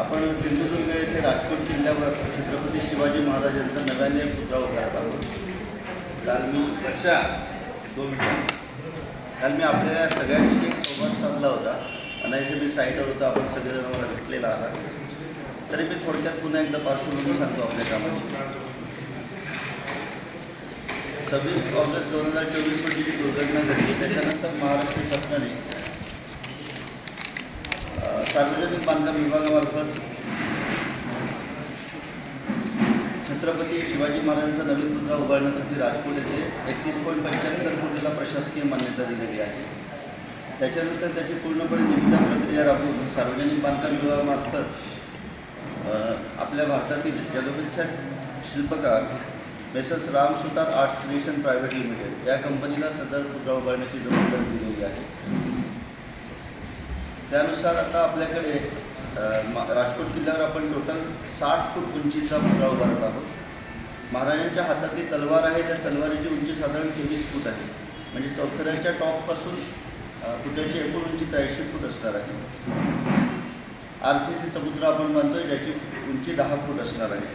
आपण सिंधुदुर्ग येथे राजकोट जिल्ह्यावर छत्रपती शिवाजी महाराज यांचा नव्याने पुतळा उभारत आहोत. काल मी वर्षा दोन मिनिट. काल मी आपल्या सगळ्यांशी एक संवाद साधला होता. अनायसे मी साईटवर होतो आपण सगळेजण मला भेटलेला आहात. तरी मी थोडक्यात पुन्हा एकदा पार्श्वभूमी सांगतो आपल्या कामाची. सव्वीस ऑगस्ट दोन हजार चोवीस जी दुर्घटना घडली त्याच्यानंतर महाराष्ट्र शासनाने सार्वजनिक बांधकाम विभागामार्फत छत्रपती शिवाजी महाराजांचा नवीन पुतळा उभारण्यासाठी राजकोट येथे एकतीस पॉईंट पंच्याहत्तर कोटीला प्रशासकीय मान्यता दिलेली आहे. त्याच्यानंतर त्याची पूर्णपणे निविदा प्रक्रिया राबवून सार्वजनिक बांधकाम विभागामार्फत आपल्या भारतातील जगविख्यात शिल्पकार messrs Ram Sutar arts creation private limited या कंपनीला सदर पुतळा उभारण्याची जबाबदारी दिलेली आहे. त्यानुसार आता आपल्याकडे राजकोट किल्ल्यावर आपण टोटल साठ फूट उंचीचा पुतळा उभारत आहोत. महाराजांच्या हातातली तलवार आहे त्या तलवारीची उंची साधारण तेवीस फूट आहे. म्हणजे चौथऱ्याच्या टॉपपासून पुतळ्याची एकूण उंची त्र्याऐंशी फूट असणार आहे. आर सी सीचा पुतळा आपण बांधतोय ज्याची उंची दहा फूट असणार आहे.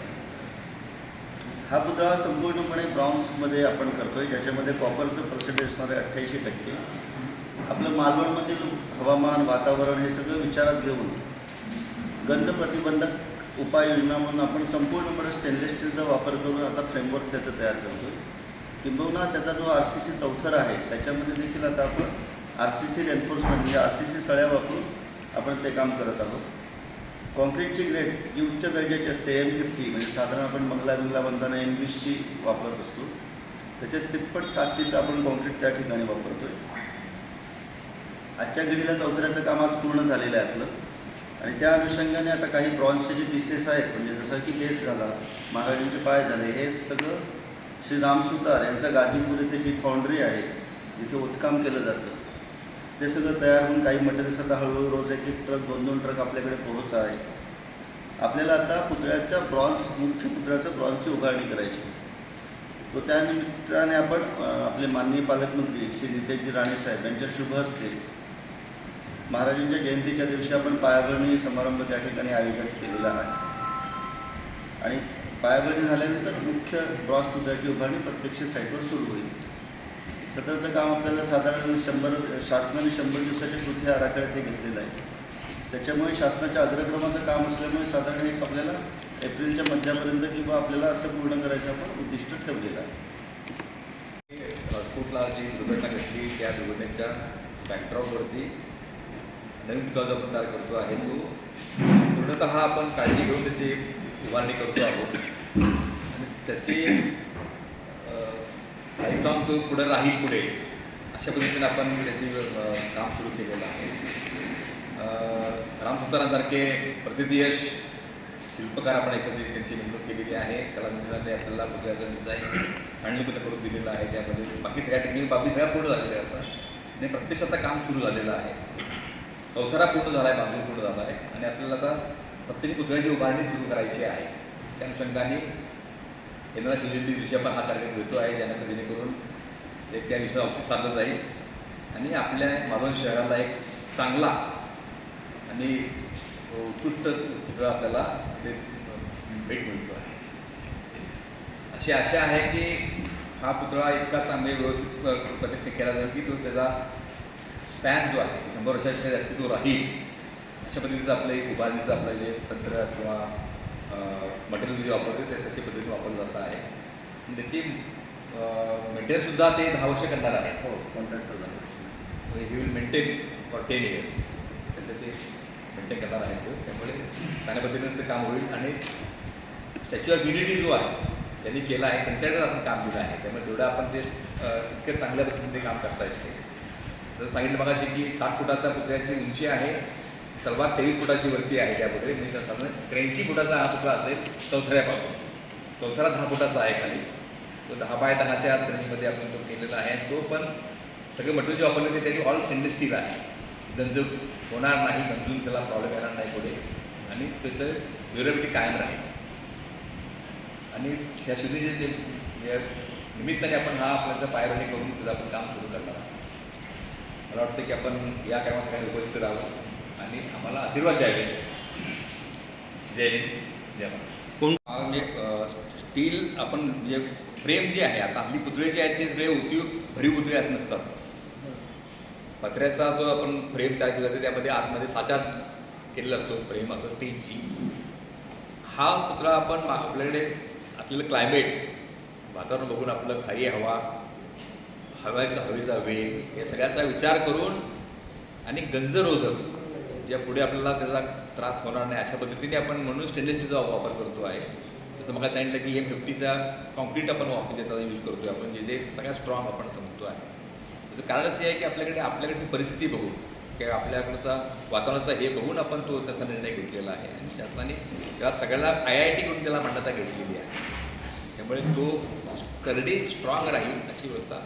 हा पुतळा संपूर्णपणे ब्रॉन्झमध्ये आपण करतोय ज्याच्यामध्ये कॉपरचं पर्सेंटेज असणार आहे अठ्ठ्याऐंशी टक्के. आपलं मालवणमधील हवामान वातावरण हे सगळं विचारात घेऊन गंध प्रतिबंधक उपाययोजना म्हणून आपण संपूर्णपणे स्टेनलेस स्टीलचा वापर करून आता फ्रेमवर्क त्याचं तयार करतो आहे किंबहुना त्याचा जो आर सी सी चौथर आहे त्याच्यामध्ये देखील आता आपण आर सी सी एन्फोर्समेंट म्हणजे आर सी सी सळ्या वापरून आपण ते काम करत आहोत. कॉन्क्रीटची ग्रेड जी उच्च दर्जाची असते एम फिफ्टी म्हणजे साधारण आपण बंगला बिंगला बांधताना एम वीसची वापरत असतो. त्याच्यात तिप्पट ताकदीचं आपण कॉन्क्रीट त्या ठिकाणी वापरतो आहे आजच्या घडीला चौथऱ्याचं काम आज पूर्ण झालेलं आहे आपलं. आणि त्या अनुषंगाने आता काही ब्रॉन्झचे जे पीसेस आहेत म्हणजे जसं की बेस झाला महाराजांचे पाय झाले हे सगळं श्री रामसुतार यांचा यांच्या गाझीपूर येथे जी फाउंड्री आहे जिथे उत्काम केलं जातं ते सगळं तयार होऊन काही मटेरियल्स आता हळूहळू रोज एक एक ट्रक दोन दोन ट्रक आपल्याकडे पोहोच आहे. आपल्याला आता पुतळ्याच्या ब्रॉन्झ मुख्य पुतळ्याचं ब्रॉन्झची उभारणी करायची. तो त्यानिमित्ताने आपण आपले माननीय पालकमंत्री श्री नितेशजी राणे साहेब यांच्या शुभ हस्ते महाराजांच्या जयंतीच्या दिवशी आपण पायाभरणी समारंभ त्या ठिकाणी आयोजित केलेला आहे. आणि पायाभरणी झाल्यानंतर मुख्य ब्रॉस पुतळ्याची उभारणी प्रत्यक्ष साईटवर सुरू होईल. सदरचं काम आपल्याला साधारण शंभर शासनाने शंभर दिवसाच्या कृती आराखड्यात हे घेतलेलं आहे. त्याच्यामुळे शासनाच्या अग्रक्रमाचं काम असल्यामुळे साधारण एक आपल्याला एप्रिलच्या मध्यापर्यंत किंवा आपल्याला असं पूर्ण करायचं आपण उद्दिष्ट ठेवलेलं आहे. राजकोटला जी दुर्घटना घडली त्या दुर्घटनेच्या बॅकड्रॉपवरती नवीन पुतळाचा प्रकार करतो आहे तो पूर्णत आपण काळजी घेऊन त्याची उभारणी करतो आहोत. आणि त्याची कार्यक्रम तो पुढे राहील पुढे अशा पद्धतीने आपण त्याची काम सुरू केलेलं आहे. रामसुतारांसारखे प्रतिदियश शिल्पकार आपण याच्यामध्ये त्यांची नेमणूक केलेली आहे. कला मित्रांनी आपल्याला पुतळ्याचं डिझाईन मांडणी करून दिलेलं आहे त्यामध्ये. बाकी सगळ्या टेक्निक बाबी सगळ्या पूर्ण झालेल्या आहेत आता. आणि प्रत्यक्ष आता काम सुरू झालेलं आहे. चौथरा पूर्ण झाला आहे बांधून पूर्ण झाला आहे. आणि आपल्याला आता प्रत्येक पुतळ्याची उभारणी सुरू करायची आहे. त्या अनुषंगाने केंद्र शिवजयंती दिवशी पण हा कार्यक्रम घेतो आहे ज्यांना जेणेकरून एक त्या दिवशी औषध साधलं जाईल. आणि आपल्या मालवण शहराला एक चांगला आणि उत्कृष्ट पुतळा आपल्याला ते भेट मिळतो आहे. अशी आशा आहे की हा पुतळा इतका चांगले व्यवस्थित प्रयत्न केला जाईल की तो त्याचा स्पॅन जो आहे शंभर वर्षाच्या जास्ती तो राहील. अशा पद्धतीचं आपलं एक उभारणीचं आपलं जे तंत्र किंवा मटेरियल जे वापरतो ते तशा पद्धतीने वापरलं जातं आहे. त्याची मेंटेनन्ससुद्धा ते दहा वर्ष करणार आहे. हो कॉन्ट्रॅक्टर झालं he will maintain for ten years त्याचं ते मेंटेन करणार आहे तो. त्यामुळे चांगल्या पद्धतीनेच ते काम होईल. आणि स्टॅच्यू ऑफ युनिटी जो आहे त्यांनी केला आहे. त्यांच्याकडेच आपण काम दिलं आहे. त्यामुळे तेवढं आपण ते इतकं चांगल्या पद्धतीने ते काम करता येते जसं सांगितलं मगाशी की सात फुटाचा पुतळ्याची उंची आहे तलवार तेवीस फुटाची वरती आहे त्यापुढे. मी तर सांगतो म्हणजे त्र्याऐंशी फुटाचा हा पुतळा असेल चौथऱ्यापासून. चौथरा दहा फुटाचा आहे खाली. तो दहा बाय दहाच्या श्रेणीमध्ये आपण तो केलेला आहे. आणि तो पण सगळे मटेरियल जे वापरले ते त्याची ऑल स्टेनलेस स्टील आहे. गंज होणार नाही गंजून त्याला प्रॉब्लेम येणार नाही पुढे. आणि त्याचं ड्युरेबिलिटी कायम राहील. आणि ह्या सुधीच्या निमित्ताने आपण हा आपल्याचा पायरणी करून त्याचं आपण काम सुरू करणार आहोत. मला वाटतं की आपण या कामात सगळ्यांनी उपस्थित राहावं आणि आम्हाला आशीर्वाद द्यावे. जय हिंद. जय कोण? म्हणजे स्टील आपण म्हणजे फ्रेम जे आहे आता आपली पुतळे जे आहेत ते सगळे होती भरीव पुतळे असं नसतात. पत्र्याचा जो आपण फ्रेम तयार केला जातो त्यामध्ये आतमध्ये साच्यात केलेला असतो फ्रेम असं स्टीलची. हा पुतळा आपण आपल्याकडे आपल्याला क्लायमेट वातावरण बघून आपलं खारी हवा हव्याचा हवेचा वेग या सगळ्याचा विचार करून आणि गंजरोधक ज्या पुढे आपल्याला त्याचा त्रास होणार नाही अशा पद्धतीने आपण म्हणून स्टेनलेस स्टीलचा वापर करतो आहे. जसं मला सांगितलं की एम फिफ्टीचा कॉन्क्रीट आपण वापर त्याचा यूज करतो आपण जे जे सगळ्यात स्ट्रॉंग आपण समजतो आहे. त्याचं कारणच हे आहे की आपल्याकडे आपल्याकडची परिस्थिती बघून किंवा आपल्याकडचा वातावरणाचा हे बघून आपण तो त्याचा निर्णय घेतलेला आहे. आणि शासनाने त्याला सगळ्याला आय आय टी करून त्याला मान्यता घेतलेली आहे. त्यामुळे तो करडी स्ट्रॉंग राहील अशी व्यवस्था